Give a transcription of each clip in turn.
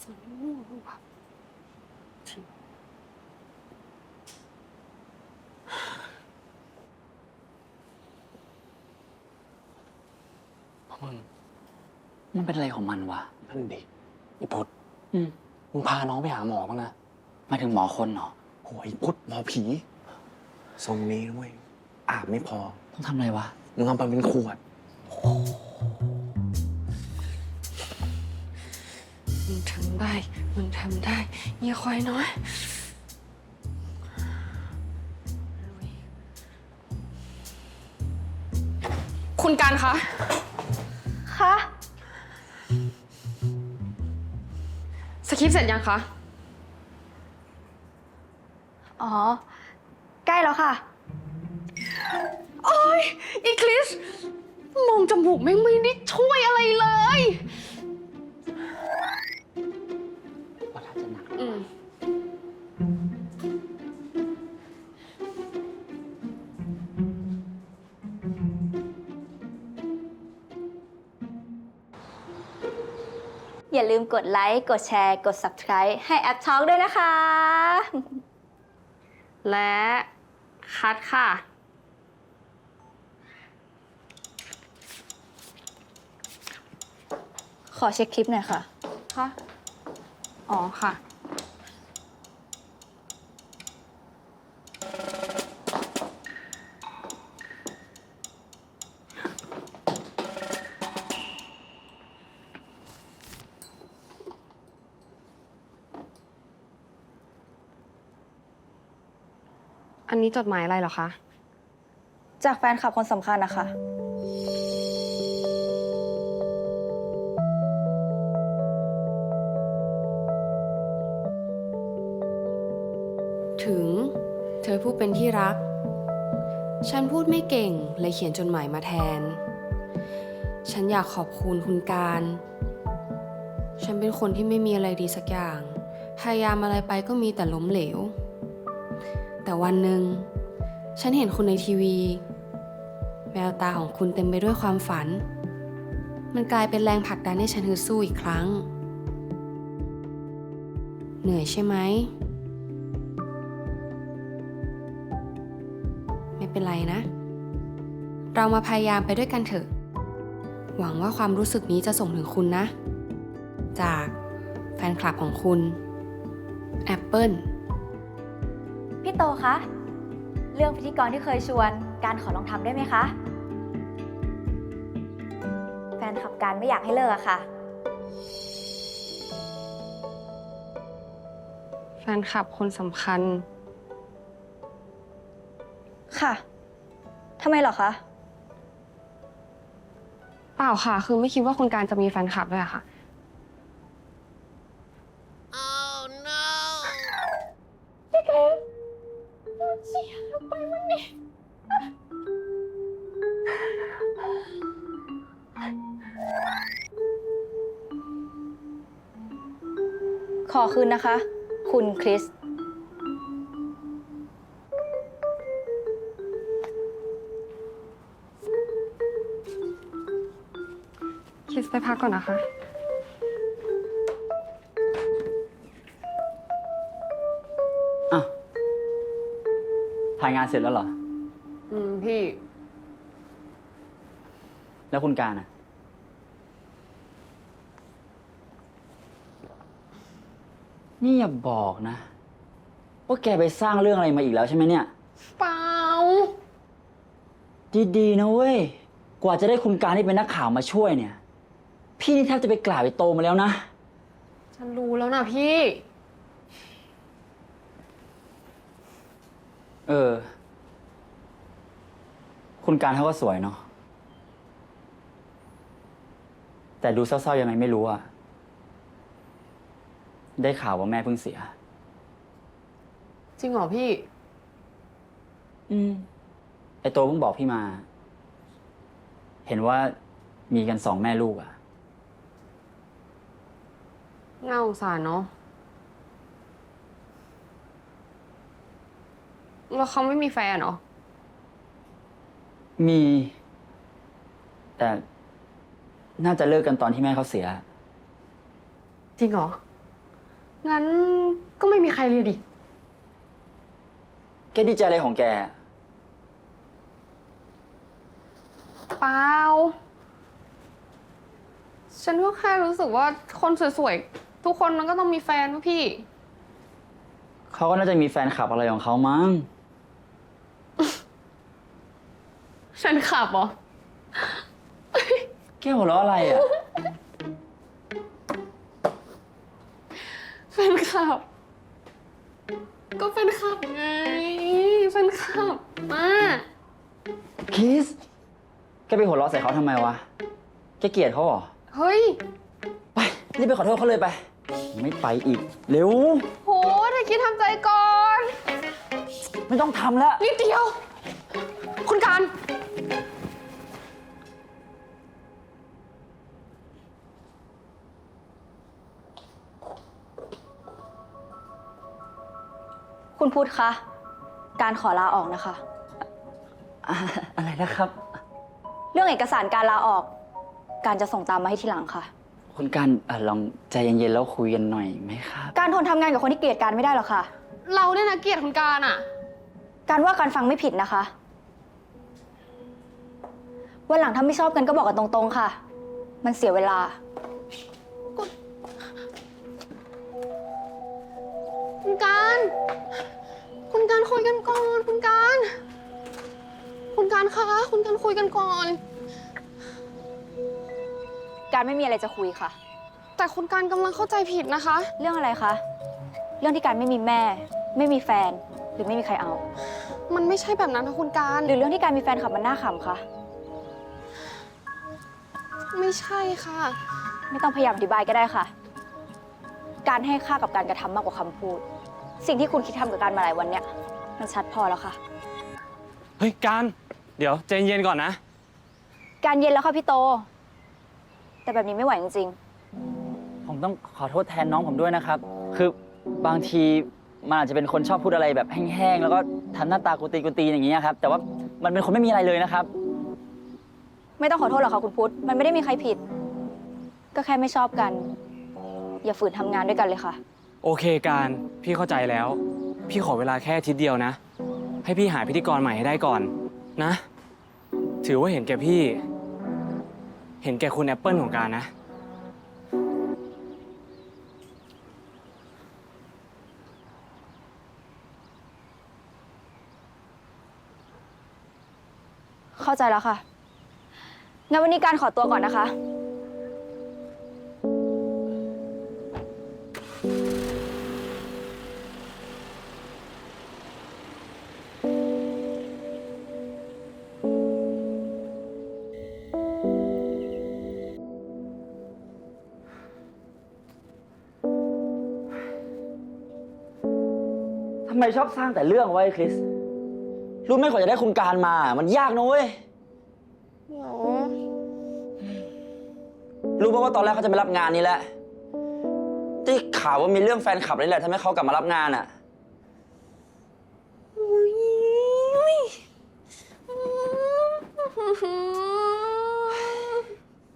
ส่วนง่วงแบบทิ้งมึงมันเป็นอะไรของมันวะนั่นดิไอ้พุทธอืมมึงพาน้องไปหาหมอบ้างนะหมายถึงหมอคนเหรอโอ้ยพุทธหมอผีทรงนี้นะเว้ยอาบไม่พอ ต้องทำอะไรวะมึงเอาไปเป็นขวดมึ มึงทำได้เยี่ยควายน้อยลุยคุณการคะ คะสคริปต์เสร็จยังคะ อ๋อ ใกล้แล้วค่ะ โอ้ยอีคลิสมองจมูกแม่งไม่ได้ช่วยอะไรเลย อย่าลืมกดไลค์ กดแชร์ กด Subscribe ให้แอปท็อกด้วยนะคะ และคัดค่ะ ขอเช็คคลิปหน่อยค่ะ ค่ะ อ๋อค่ะ นนี้จดหมายอะไรเหรอคะ จากแฟนคลับคนสำคัญนะคะ ถึง เธอผู้เป็นที่รัก ฉันพูดไม่เก่งเลยเขียนจดหมายมาแทน ฉันอยากขอบคุณคุณการ ฉันเป็นคนที่ไม่มีอะไรดีสักอย่าง พยายามอะไรไปก็มีแต่ล้มเหลวแต่ วันหนึ่ง ฉันเห็นคุณในทีวี แววตาของคุณเต็มไปด้วยความฝัน มันกลายเป็นแรงผลักดันให้ฉันฮึดสู้อีกครั้ง เหนื่อยใช่ไหม ไม่เป็นไรนะ เรามาพยายามไปด้วยกันเถอะ หวังว่าความรู้สึกนี้จะส่งถึงคุณนะ จากแฟนคลับของคุณแอปเปิล โตคะ เรื่องพิธีกรที่เคยชวน การขอลองทำได้ไหมคะ แฟนขับการไม่อยากให้เลิกอะค่ะ แฟนคลับคนสำคัญ ค่ะ ทำไมเหรอคะ เปล่าค่ะ คือไม่คิดว่าคุณการจะมีแฟนคลับด้วยอะค่ะ ขอคืนนะคะ คุณคริส คิดไปพักก่อนนะคะ ถ่ายงานเสร็จแล้วเหรอ อืมพี่ แล้วคุณการอะนี่อย่าบอกนะ ว่าแกไปสร้างเรื่องอะไรมาอีกแล้วใช่ไหมเนี่ย เปล่า ดีๆนะเว้ย กว่าจะได้คุณการที่เป็นนักข่าวมาช่วยเนี่ย พี่นี่แทบจะไปกราบไปโตมาแล้วนะ ฉันรู้แล้วนะพี่ เออ คุณการเขาก็สวยเนาะ แต่ดูเศร้าๆยังไงไม่รู้อะได้ข่าวว่าแม่เพิ่งเสีย จริงเหรอพี่ อืม ไอโตเพิ่งบอกพี่มา เห็นว่ามีกันสองแม่ลูกอะ เงาสงสารเนาะ แล้วเขาไม่มีแฟนเหรอ มี แต่น่าจะเลิกกันตอนที่แม่เขาเสีย จริงเหรอ งั้นก็ไม่มีใครเลยดิ แกดีใจอะไรของแก เปล่า ฉันก็แค่รู้สึกว่าคนสวยๆ ทุกคนมันก็ต้องมีแฟนป่ะพี่ เขาก็น่าจะมีแฟนคลับอะไรของเขามั้ง ฉันขับเหรอ แกหัวเราะอะไรอะ แฟนคลับ ก็แฟนคลับไง แฟนคลับมาคริส แกไปหัวเราะใส่เขาทำไมวะ แกเกลียดเขาเหรอ เฮ้ย ไป รีบไปขอโทษเขาเลยไป ไม่ไปอีก เร็ว โหถ้าคิดทำใจก่อน ไม่ต้องทำแล้ว นิดเดียว คุณการ คุณพุทธคะ การขอลาออกนะคะ อะอะไรนะครับ เรื่องเอกสารการลาออก การจะส่งตามมาให้ทีหลังค่ะ คุณการอะลองใจเย็นๆแล้วคุยกันหน่อยไหมครับ การทนทำงานกับคนที่เกลียดการไม่ได้หรอกค่ะ เราเนี่ยนะเกลียดคุณการอะ การว่าการฟังไม่ผิดนะคะ วันหลังถ้าไม่ชอบกันก็บอกกันตรงๆค่ะ มันเสียเวลา คุณการ คุณการคุยกันก่อน คุณการ คุณการคะ คุณการคุยกันก่อน การไม่มีอะไรจะคุยค่ะ แต่คุณการกำลังเข้าใจผิดนะคะ เรื่องอะไรคะ เรื่องที่การไม่มีแม่ ไม่มีแฟน หรือไม่มีใครเอา มันไม่ใช่แบบนั้นนะคุณการ หรือเรื่องที่การมีแฟนขับมันน่าขำคะไม่ใช่ค่ะ ไม่ต้องพยายามอธิบายก็ได้ค่ะ การให้ค่ากับการกระทำมากกว่าคำพูด สิ่งที่คุณคิดทำกับการมาหลายวันเนี่ย มันชัดพอแล้วค่ะ เฮ้ยการ เดี๋ยวใจเย็นก่อนนะ การเย็นแล้วค่ะพี่โต แต่แบบนี้ไม่ไหวจริงผมต้องขอโทษแทนน้องผมด้วยนะครับ คือบางทีมันอาจจะเป็นคนชอบพูดอะไรแบบแห้งๆ แล้วก็ทำหน้าตากุตีกุตีอย่างเงี้ยครับ แต่ว่ามันเป็นคนไม่มีอะไรเลยนะครับ ๆ ไม่ต้องขอโทษหรอกค่ะคุณพุทธ มันไม่ได้มีใครผิด ก็แค่ไม่ชอบกัน อย่าฝืนทำงานด้วยกันเลยค่ะ โอเคการพี่เข้าใจแล้ว พี่ขอเวลาแค่อาทิตย์เดียวนะ ให้พี่หาพิธีกรใหม่ให้ได้ก่อนนะ ถือว่าเห็นแก่พี่ เห็นแก่คุณแอปเปิลของการนะ เข้าใจแล้วค่ะ งั้นวันนี้การขอตัวก่อนนะคะ มชอบสร้างแต่เรื่องไว้คริส รู้ไหมกว่าจะได้คุณการมา มันยากนะเว้ยรู้ป่ะว่าตอนแรกเขาจะไม่รับงานนี้แหละที่ข่าวว่ามีเรื่องแฟนคลับนี่แหละทำให้เขากลับมารับงานอะ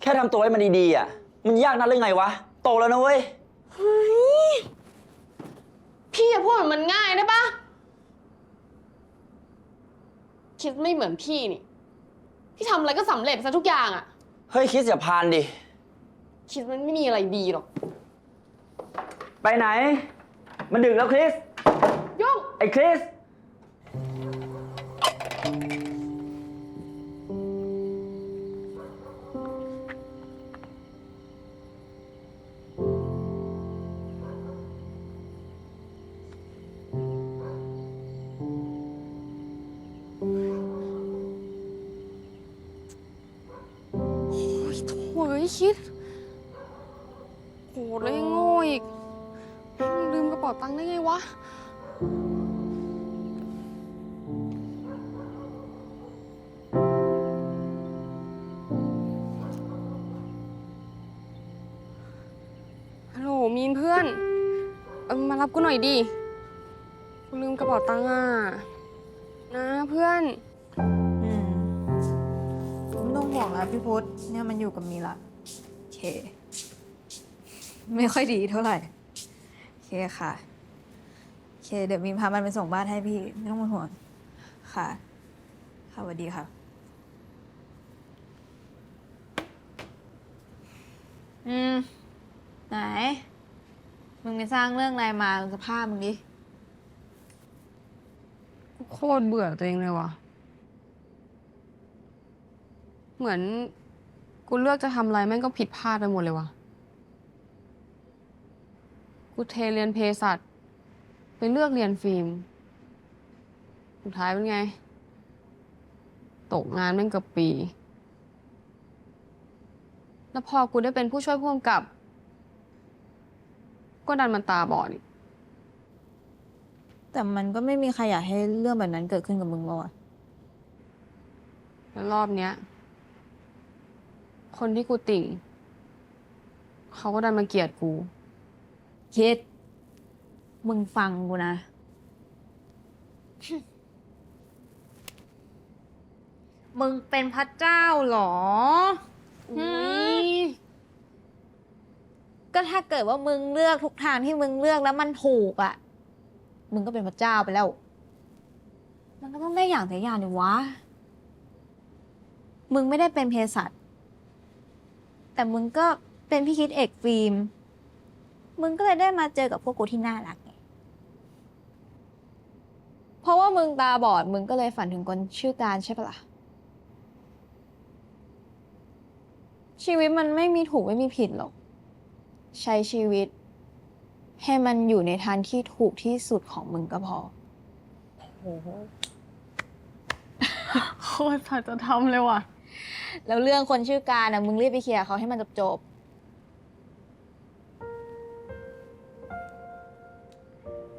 แค่ทำตัวให้มันดีๆอะ มันยากนักหรือไงวะ โตแล้วนะเว้ยพี่อย่าพูดแบบมันง่ายได้ปะ คิดไม่เหมือนพี่นี่ พี่ทำอะไรก็สำเร็จซะทุกอย่างอะเฮ้ยคริสอย่าพานดิ คิดมันไม่มีอะไรดีหรอกไปไหน มันดึกแล้วคริส โย่งไอ้คริส คิดโหแล้วยังโง่อีกแม่งลืมกระเป๋าตังค์ได้ไงวะ ฮัลโหลมีนเพื่อนเออมารับกูหน่อยดิกูลืมกระเป๋าตังค์อะ นะเพื่อน อืมไม่ต้องห่วงแล้วพี่พุธเนี่ยมันอยู่กับมีละ ไม่ค่อยดีเท่าไหร่ โอเคค่ะ โอเค เดี๋ยวมีพามันไปส่งบ้านให้พี่ ไม่ต้องเป็นห่วงค่ะ ค่ะสวัสดีค่ะ อืม ไหน มึงไปสร้างเรื่องอะไรมาสภาพมึงดิ โคตรเบื่อตัวเองเลยว่ะ เหมือน กูเลือกจะทำอะไรแม่งก็ผิดพลาดไปหมดเลยว่ะ กูเทเรียนเภสัชไปเลือกเรียนฟิล์ม สุดท้ายเป็นไง ตกงานแม่งเกือบปี แล้วพอกูได้เป็นผู้ช่วยผู้กำกับ ก็ดันมันตาบอดอีกแต่มันก็ไม่มีใครอยากให้เรื่องแบบนั้นเกิดขึ้นกับมึงแล้วอะแล้วรอบเนี้ย คนที่กูติ่ง เขาก็ดันมาเกลียดกู คิด มึงฟังกูนะ มึงเป็นพระเจ้าเหรออุ๊ยก็ถ้าเกิดว่ามึงเลือกทุกทางที่มึงเลือกแล้วมันถูกอะ่ะมึงก็เป็นพระเจ้าไปแล้ว มันก็ต้องได้อย่างแต่อย่างดิวะ มึงไม่ได้เป็นเภสัช แต่มึงก็เป็นพี่คิดเอกฟิล์ม มึงก็เลยได้มาเจอกับพวกกูที่น่ารักไง เพราะว่ามึงตาบอด มึงก็เลยฝันถึงคนชื่อการใช่ปะล่ะ ชีวิตมันไม่มีถูกไม่มีผิดหรอก ใช้ชีวิต ให้มันอยู่ในทางที่ถูกที่สุดของมึงก็พอ โอ้โห โคตรสัจธรรมเลยว่ะ แล้วเรื่องคนชื่อการนะมึงรีบไปเคลียร์เขาให้มันจบจบ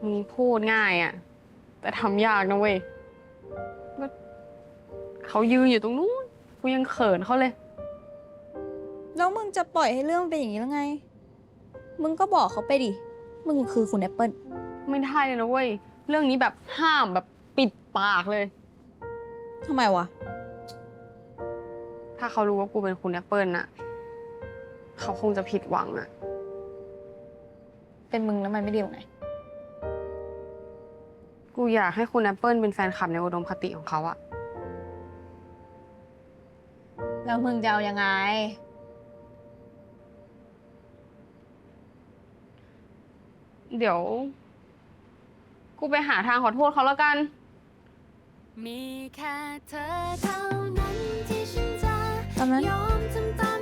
มึงพูดง่ายอะแต่ทำยากนะเว้ยก็เขายืนอยู่ตรงนู้นกูยังเขินเขาเลย ๆแล้วมึงจะปล่อยให้เรื่องมันเป็นอย่างนี้แล้วไง มึงก็บอกเขาไปดิ มึงคือคุณแอปเปิลไม่ได้เลยนะเว้ย เรื่องนี้แบบห้ามแบบปิดปากเลย ทำไมวะ ถ้าเขารู้ว่ากูเป็นคุณแอปเปิลน่ะ เขาคงจะผิดหวังอะเป็นมึงแล้วมันไม่ดีตรงไหน กูอยากให้คุณแอปเปิลเป็นแฟนคลับในอุดมคติของเขาอะแล้วมึงจะเอายังไง เดี๋ยว กูไปหาทางขอโทษเขาแล้วกัน มีแค่เธอเท่านั้นที่ฉันจะ ตอนนั้น